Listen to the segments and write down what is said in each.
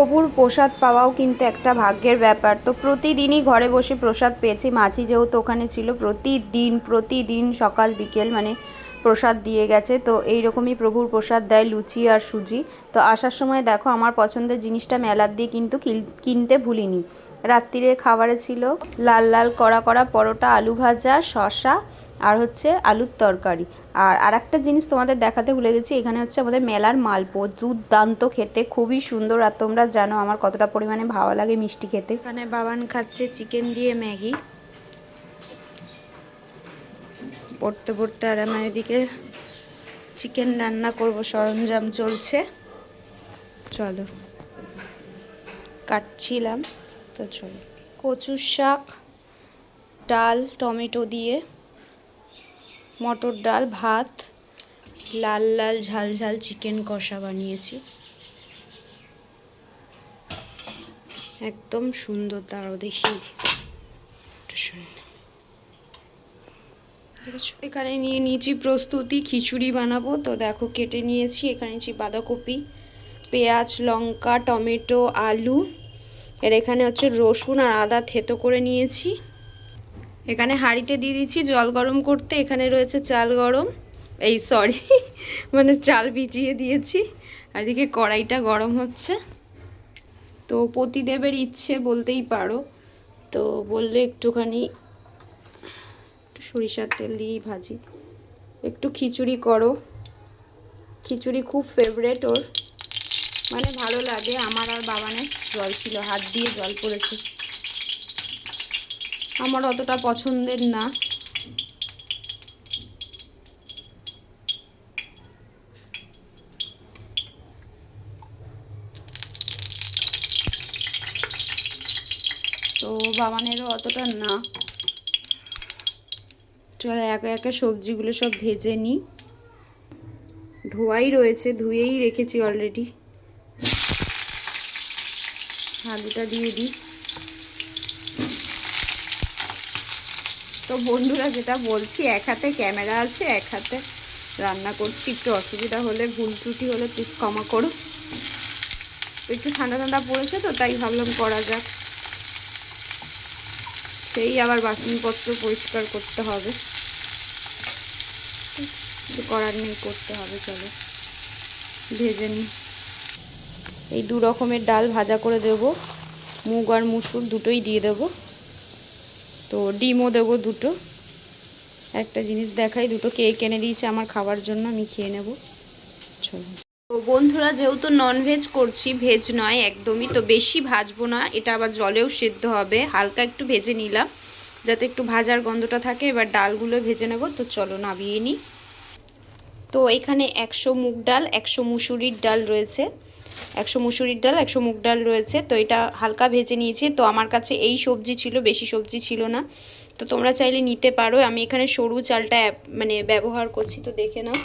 প্রভুর প্রসাদ পাওয়াও কিন্তু একটা ভাগ্যের ব্যাপার। তো প্রতিদিনই ঘরে বসে প্রসাদ পেয়েছি। মাছি যেহেতু ওখানে ছিল, প্রতিদিন প্রতিদিন সকাল, বিকেল মানে প্রসাদ দিয়ে গেছে। তো এই রকমই প্রভুর প্রসাদ দেয় লুচি আর সুজি। তো আসার সময় দেখো, আমার পছন্দের জিনিসটা মেলার দিয়ে কিন্তু কিনতে ভুলিনি। রাত্রিরে খাবারে ছিল লাল লাল কড়া কড়া পরোটা, আলু ভাজা, শসা আর হচ্ছে আলুর তরকারি। আর আরেকটা জিনিস তোমাদের দেখাতে ভুলে গেছি, এখানে হচ্ছে আমাদের মেলার মালপো। দুর্দান্ত খেতে, খুবই সুন্দর। আর তোমরা জানো আমার কতটা পরিমাণে ভালো লাগে মিষ্টি খেতে। এখানে বাবান খাচ্ছে চিকেন দিয়ে ম্যাগি। পড়তে পড়তে আর আমার এদিকে চিকেন রান্না করব, সরঞ্জাম চলছে। চলো। কাটছিলাম, তো চলো। কচুর শাক, ডাল, টমেটো দিয়ে। মটর ডাল, ভাত, লাল লাল ঝাল ঝাল চিকেন কষা বানিয়েছি। একদম সুন্দর দাঁড়াও দেখি। একটু শুনে? এখানে নিয়ে নিয়েছি প্রস্তুতি, খিচুড়ি বানাবো। তো দেখো কেটে নিয়েছি, এখানে নিয়েছি বাঁধাকপি, পেঁয়াজ, লঙ্কা, টমেটো, আলু। এর এখানে হচ্ছে রসুন আর আদা থেতো করে নিয়েছি। এখানে হাঁড়িতে দিয়ে দিচ্ছি জল গরম করতে, এখানে রয়েছে চাল গরম। এই সরি মানে চাল ভিজিয়ে দিয়েছি। আর এদিকে কড়াইটা গরম হচ্ছে। তো পতিদেবের ইচ্ছে বলতেই পারো। তো বললে একটুখানি একটু সরিষার তেল দিয়েই ভাজি। একটু খিচুড়ি করো। খিচুড়ি খুব ফেভারেট ওর। মানে ভালো লাগে, আমার আর বাবানের জল ছিল, হাত দিয়ে জল পড়েছে। আমার অতটা পছন্দের না। তো বাবানেরও অতটা না। চলো একে একে সবজিগুলো সব ভেজে নিই। ধোয়াই রয়েছে, ধুয়েই রেখেছি অলরেডি আলুটা দিয়ে দিই। তো বন্ধুরা যেটা বলছি, এক হাতে ক্যামেরা আছে, এক হাতে রান্না করছি। একটু অসুবিধা হলে, ভুল ত্রুটি হলে প্লিজ ক্ষমা করো। একটু ঠান্ডা ঠান্ডা পড়েছে তো, তাই ভাবলাম করা যাক। সেই আবার বাসনপত্র পরিষ্কার করতে হবে। কিছু করার নেই, করতে হবে, চলো। ভেজে নিই। এই দু রকমের ডাল ভাজা করে দেব। মুগ আর মুসুর দুটোই দিয়ে দেব। তো ডিমও দেবো দুটো। একটা জিনিস দেখাই, দুটো কেক এনে দিয়েছে আমার খাবার জন্য, আমি খেয়ে নেব। চলো। তো বন্ধুরা, যেহেতু ননভেজ করছি ভেজ নয় একদমই, তো বেশি ভাজবো না। এটা আবার জলেও সেদ্ধ হবে। হালকা একটু ভেজে নিলাম, যাতে একটু ভাজার গন্ধটা থাকে। এবার ডালগুলো ভেজে নেব। তো চলো নামিয়ে নিই। তো এখানে একশো মুগ ডাল, একশো মুসুরির ডাল রয়েছে। একশো মুসুরির ডাল, একশো মুগ ডাল রয়েছে। তো এটা হালকা ভেজে নিয়েছি। তো আমার কাছে এই সবজি ছিল, বেশি সবজি ছিল না। তো তোমরা চাইলে নিতে পারো। আমি এখানে সরু চালটা মানে ব্যবহার করছি, তো দেখে নাও।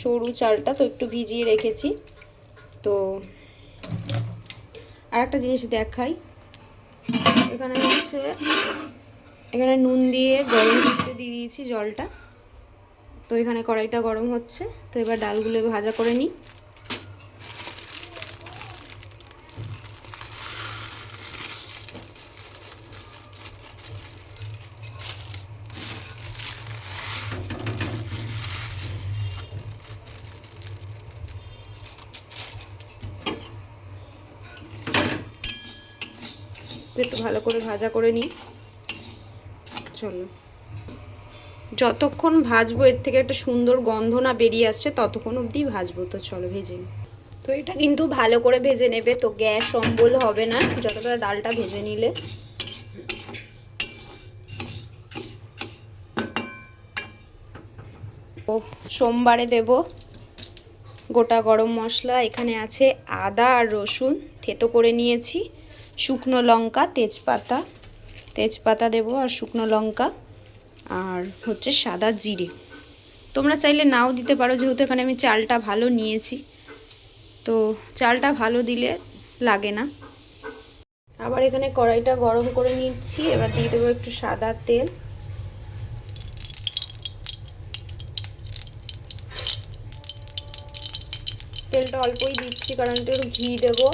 সরু চালটা তো একটু ভিজিয়ে রেখেছি। তো আর একটা জিনিস দেখাই। এখানে হচ্ছে, এখানে নুন দিয়ে গরম দিয়ে দিয়েছি জলটা। তো এখানে কড়াইটা গরম হচ্ছে। তো এবার ডালগুলো ভাজা করে নিই। একটু ভালো করে ভাজা করে নিই। চলো। যতক্ষণ ভাজবো, এর থেকে একটা সুন্দর গন্ধ না বেরিয়ে আসছে, ততক্ষণ অবধি ভাজবো তো চলো ভেজে তো এটা কিন্তু ভালো করে ভেজে নেবে, তো গ্যাস অম্বল হবে না, যতটা ডালটা ভেজে নিলে। ও, সোমবারে দেব গোটা গরম মশলা, এখানে আছে আদা আর রসুন, থেতো করে নিয়েছি, শুকনো লঙ্কা, তেজপাতা। তেজপাতা দেবো আর শুকনো লঙ্কা। আর হচ্ছে সাদা জিরে। তোমরা চাইলে নাও দিতে পারো, যেহেতু এখানে আমি চালটা ভালো নিয়েছি। তো চালটা ভালো দিলে লাগে না। আবার এখানে কড়াইটা গরম করে নিচ্ছি, এবার দিয়ে দেবো একটু সাদা তেল। তেলটা অল্পই দিচ্ছি, কারণ একটু ঘি দেবো।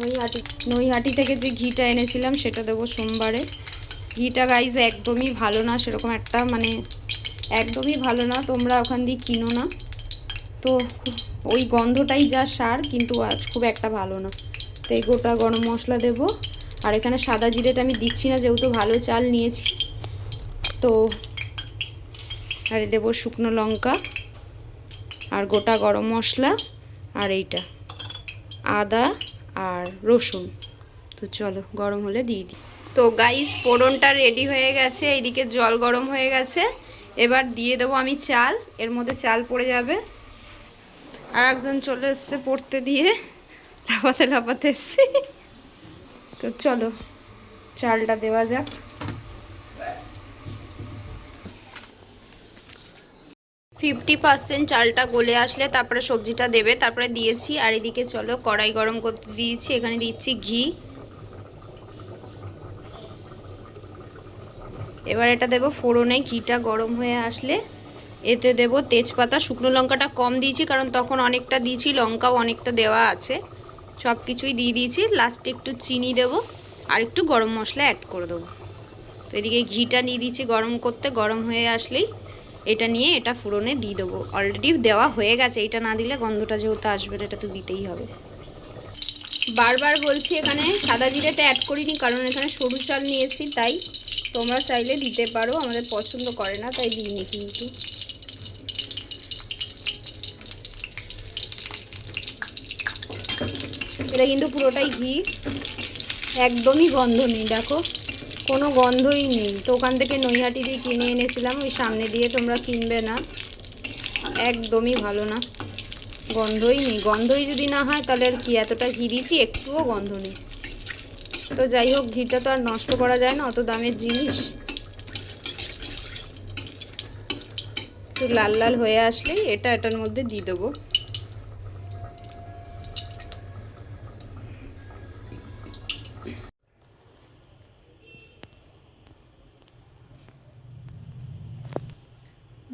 নইহাটি নৈহাটি থেকে যে ঘিটা এনেছিলাম, সেটা দেবো সোমবারে। ঘিটা গাইজ একদমই ভালো না, সেরকম একটা মানে একদমই ভালো না, তোমরা ওখান দিয়ে কিনো না। তো ওই গন্ধটাই যা সার, কিন্তু খুব একটা ভালো না। তো এই গোটা গরম মশলা দেবো। আর এখানে সাদা জিরেটা আমি দিচ্ছি না, যেহেতু ভালো চাল নিয়েছি। তো আর দেবো শুকনো লঙ্কা আর গোটা গরম মশলা আর এইটা। আদা আর রসুন। তো চলো, গরম হলে দিয়ে দিই। তো গাইস ফোড়নটা রেডি হয়ে গেছে, এইদিকে জল গরম হয়ে গেছে। এবার দিয়ে দেবো আমি চাল, এর মধ্যে চাল পড়ে যাবে। আর একজন চলে এসছে পড়তে দিয়ে, লাফাতে লাফাতে এসছি। তো চলো, চালটা দেওয়া যাক। ফিফটি পার্সেন্ট চালটা গলে আসলে তারপরে সবজিটা দেবে, তারপরে দিয়েছি। আর এদিকে চলো কড়াই গরম করতে দিয়েছি, এখানে দিচ্ছি ঘি। এবার এটা দেবো ফোড়নে, ঘিটা গরম হয়ে আসলে। এতে দেব তেজপাতা, শুকনো লঙ্কাটা কম দিয়েছি, কারণ তখন অনেকটা দিয়েছি, লঙ্কাও অনেকটা দেওয়া আছে। সব কিছুই দিয়ে দিয়েছি লাস্টে একটু চিনি দেব, আর একটু গরম মশলা অ্যাড করে দেবো। তো এদিকে ঘিটা নিয়ে দিয়েছি গরম করতে, গরম হয়ে আসলেই এটা নিয়ে এটা ফুরনে দিয়ে দেবো। অলরেডি দেওয়া হয়ে গেছে, এটা না দিলে গন্ধটা যেহেতু আসবে এটা তো দিতেই হবে। বারবার বলছি এখানে সাদা জিরেটা অ্যাড করিনি, কারণ এখানে সরু চাল নিয়েছি, তাই তোমরা চাইলে দিতে পারো, আমাদের পছন্দ করে না, তাই দিইনি কিন্তু। এটা কিন্তু পুরোটাই ঘি। একদমই গন্ধ নেই, দেখো। কোনো গন্ধই নেই। তো ওখান থেকে নৈহাটি দিয়ে কিনে এনেছিলাম, ওই সামনে দিয়ে তোমরা কিনবে না। একদমই ভালো না। গন্ধই নেই। গন্ধই যদি না হয়, তাহলে আর কি? এতটা ঘি দিয়েছি, একটুও গন্ধ নেই। তো যাই হোক, ঘিটা তো আর নষ্ট করা যায় না, অত দামের জিনিস। একটু লাল লাল হয়ে আসলেই এটা এটার মধ্যে দিয়ে দেবো।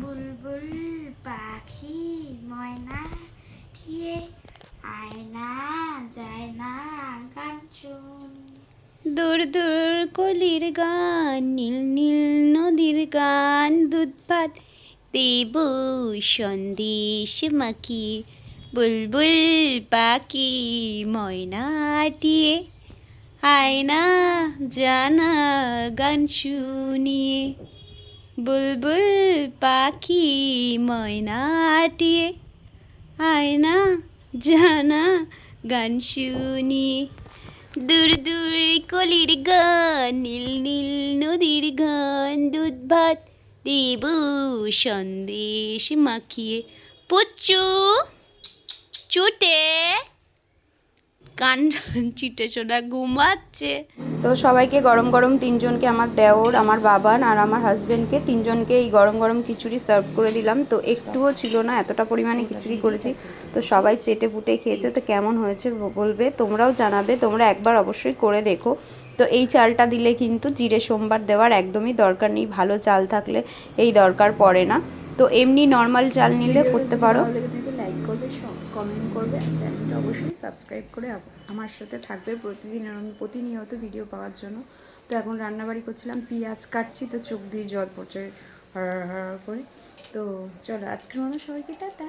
বুলবুল পাখি ময়না ঠিয়ে আয়না যায় না গান শুন দূর দূর কলির গান, নীল নীল নদীর গান দুধ ভাত দেব, সন্দেশ মাখি, বুলবুল পাখি ময়নাটিয়ে আয়না জানা গান শুনিয়ে, বুলবুল পাখি ময়নাটিয়ে আয়না জানা গান শুনিয়ে। দূর দূর কলির গান, নীল নীল নদীর গান, দুধ ভাত দেব, সন্দেশ মাখিয়ে। পুচ্চু, চুটে কান চিটে সোনা ঘুমাচ্ছে। তো সবাইকে গরম গরম তিনজনকে আমার দেওর, আমার বাবান আর আমার হাজবেন্ডকে তিনজনকে এই গরম গরম খিচুড়ি সার্ভ করে দিলাম। তো একটুও ছিল না, এতটা পরিমাণে খিচুড়ি করেছি। তো সবাই চেটে পুটে খেয়েছে। তো কেমন হয়েছে বলবে? তোমরাও জানাবে। তোমরা একবার অবশ্যই করে দেখো। তো এই চালটা দিলে কিন্তু জিরে, সোমবার দেওয়ার একদমই দরকার নেই। ভালো চাল থাকলে এই দরকার পড়ে না। তো এমনি নর্মাল চাল নিলে করতে পারো। করবে কমেন্ট করবে, আর চ্যানেলটা অবশ্যই সাবস্ক্রাইব করে আমার সাথে থাকবে প্রতিদিন প্রতিনিয়ত ভিডিও পাওয়ার জন্য। তো এখন রান্নাবাড়ি করছিলাম, পেঁয়াজ কাটছি, তো চোখ দিয়ে জল পড়ছে হর হর হর করে। তো চলো, আজকের মতো সবাইকে টাটা।